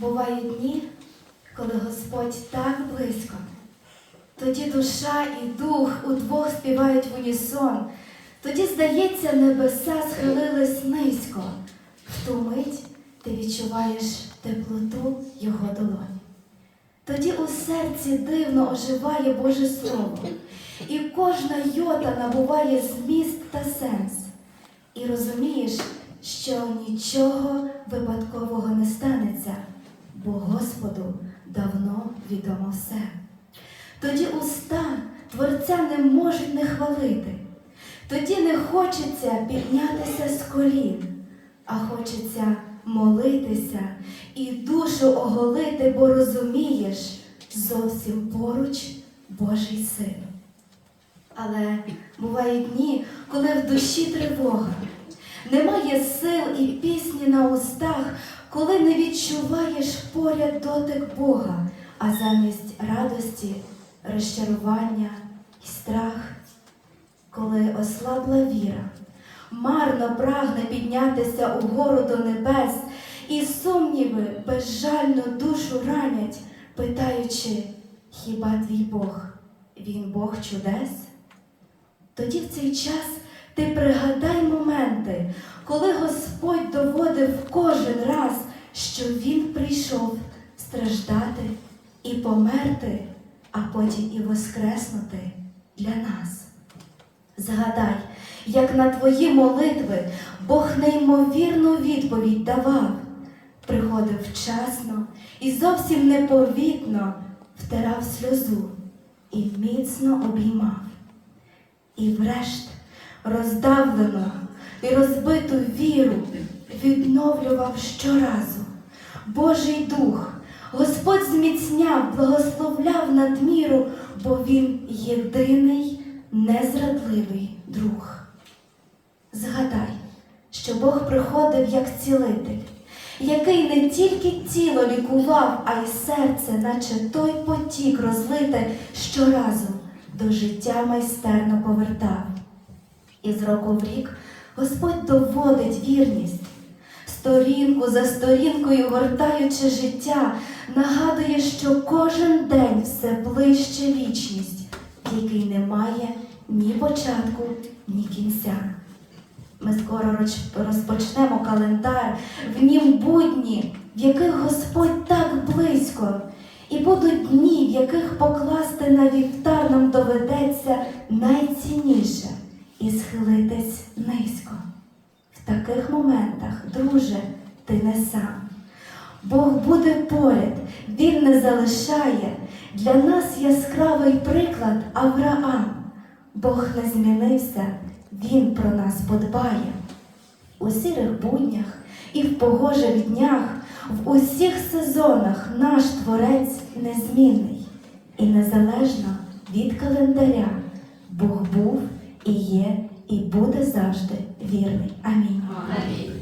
Бувають дні, коли Господь так близько. Тоді душа і дух удвох співають в унісон. Тоді, здається, небеса схилились низько. В ту мить ти відчуваєш теплоту Його долоні. Тоді у серці дивно оживає Боже Слово, і кожна йота набуває зміст та сенс. І розумієш, що нічого випадкового не станеться, бо Господу давно відомо все. Тоді уста Творця не можуть не хвалити, тоді не хочеться піднятися з колін, а хочеться молитися і душу оголити, бо розумієш, зовсім поруч Божий син. Але бувають дні, коли в душі тривога, немає сил і пісні на устах, коли не відчуваєш поряд дотик Бога, а замість радості, розчарування і страх, коли ослабла віра, марно прагне піднятися угору до небес, і сумніви безжально душу ранять, питаючи, хіба твій Бог, він Бог чудес? Тоді в цей час ти пригадай моменти, коли Господь доводив кожен раз, що Він прийшов страждати і померти, а потім і воскреснути для нас. Згадай, як на твої молитви Бог неймовірну відповідь давав, приходив вчасно і зовсім непомітно втирав сльозу і міцно обіймав. І врешт роздавлену і розбиту віру відновлював щоразу. Божий дух, Господь зміцняв, благословляв надміру, бо Він єдиний незрадливий друг. Згадай, що Бог приходив як цілитель, який не тільки тіло лікував, а й серце, наче той потік розлите щоразу до життя майстерно повертав. І з року в рік Господь доводить вірність, сторінку за сторінкою гортаючи життя, нагадує, що кожен день все ближче вічність, в якій немає ні початку, ні кінця. Ми скоро розпочнемо календар, в нім будні, в яких Господь так близько, і будуть дні, в яких покласти на вівтар нам доведеться найцінніше і схилитись низько. В таких моментах, друже, ти не сам. Бог буде поряд, Він не залишає. Для нас яскравий приклад Авраам. Бог не змінився, Він про нас подбає. У сірих буднях і в погожих днях, в усіх сезонах наш Творець незмінний і незалежно від календаря Бог і буде завжди вірний. Амінь. Амінь.